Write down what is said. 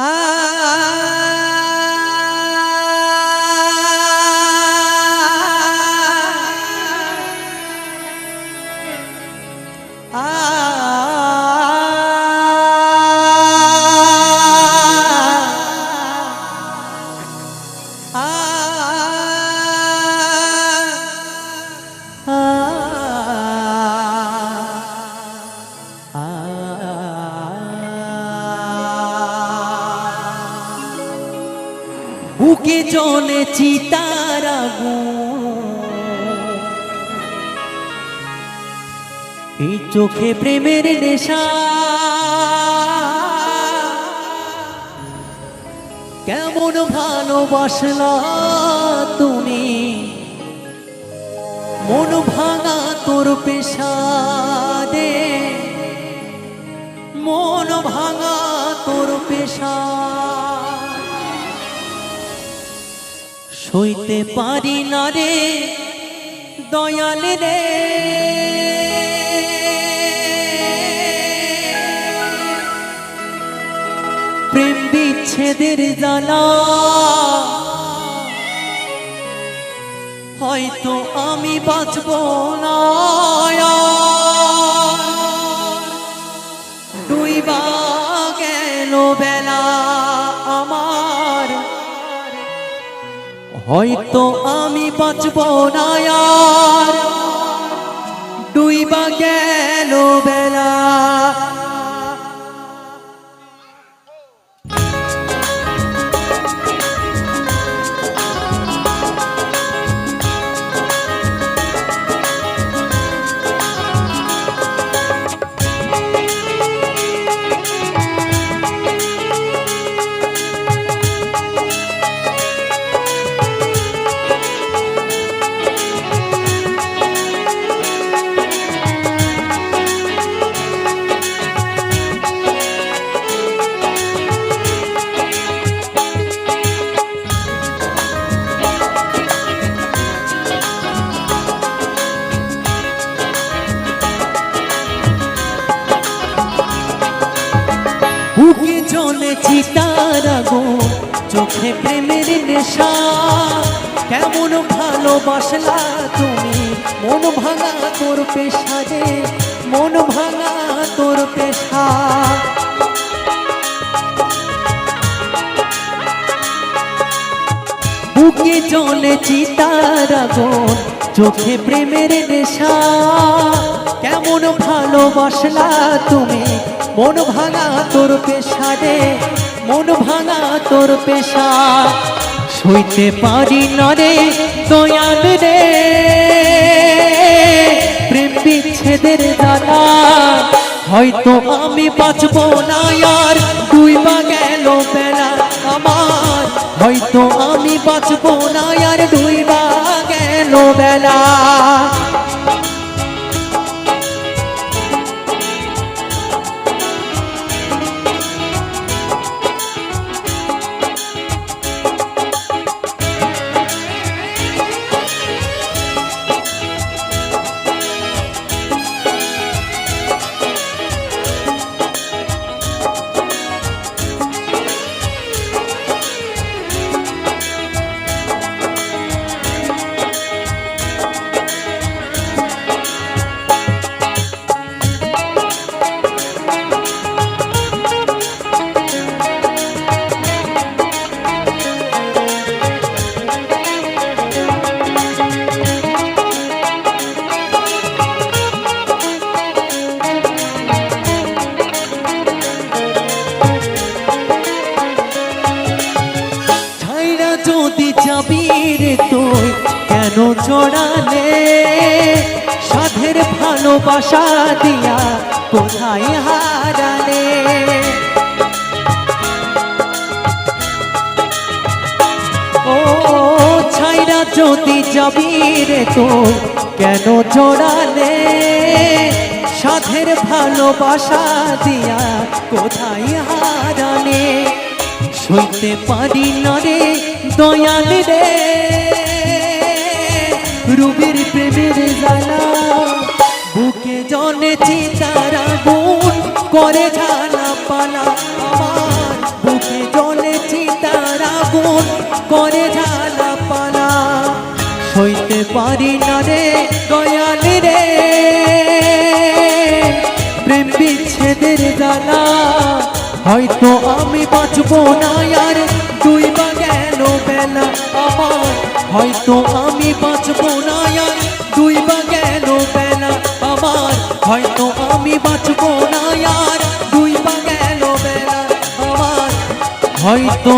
Ah. বুকে চলে চিতার এই চোখে প্রেমের নেশা। কেমন ভালোবাসলা তুমি? মন ভাঙা তোর পেশা দে মন ভাঙা তোর পেশা সইতে পারি না রে, দয়াল রে। প্রেম বিচ্ছেদের জ্বালা, হয়তো আমি বাঁচব না। দুই বা গেল বেলা হয়তো আমি বাঁচব না ডুইবা গেল বেলা। চলে চিতার আগুন চোখে প্রেমের নেশা। কেমন ভালোবাসলা তুমি? মন ভাঙা তোর পেশা রে মন ভাঙা তোর পেশা। বুকে চলে চিতার আগুন চোখে প্রেমের নেশা। কেমন ভালোবাসলা তুমি। মন ভাঙা তোর পেশা রে মন ভাঙা তোর পেশা। সইতে পারি না রে দয়াল রে। প্রেম বিচ্ছেদের দাদা হয়তো আমি বাঁচব না আর দুই বা গেল বেলা আমার। হয়তো আমি বাঁচব না আর দুই বা গেল বেলা চড়ালে সাধের ভালোবাসা দিয়া কোথায় হারালে? ও ছাইরা যদি যাবি রে তুই কেন চড়ালে সাধের ভালোবাসা দিয়া কোথায় হারালে? সইতে পারি না রে দয়াল রে। রুবির প্রেমের জ্বালা। বুকে জনেছি তারা গুণ করে ঝালা পালা আমার। বুকে জনেছি তারা গুণ করে ঝালা পালা। সইতে পারি না রে দয়ালি রে। প্রেম বিচ্ছেদের জ্বালা। আমি বাঁচবো না আর দুই বা গেল বেলা আমার? হয়তো আমি বাঁচবো না আর দুই বা গেল বেলা আমার? হয়তো আমি বাঁচবো না আর দুই বা গেল বেলা আমার? হয়তো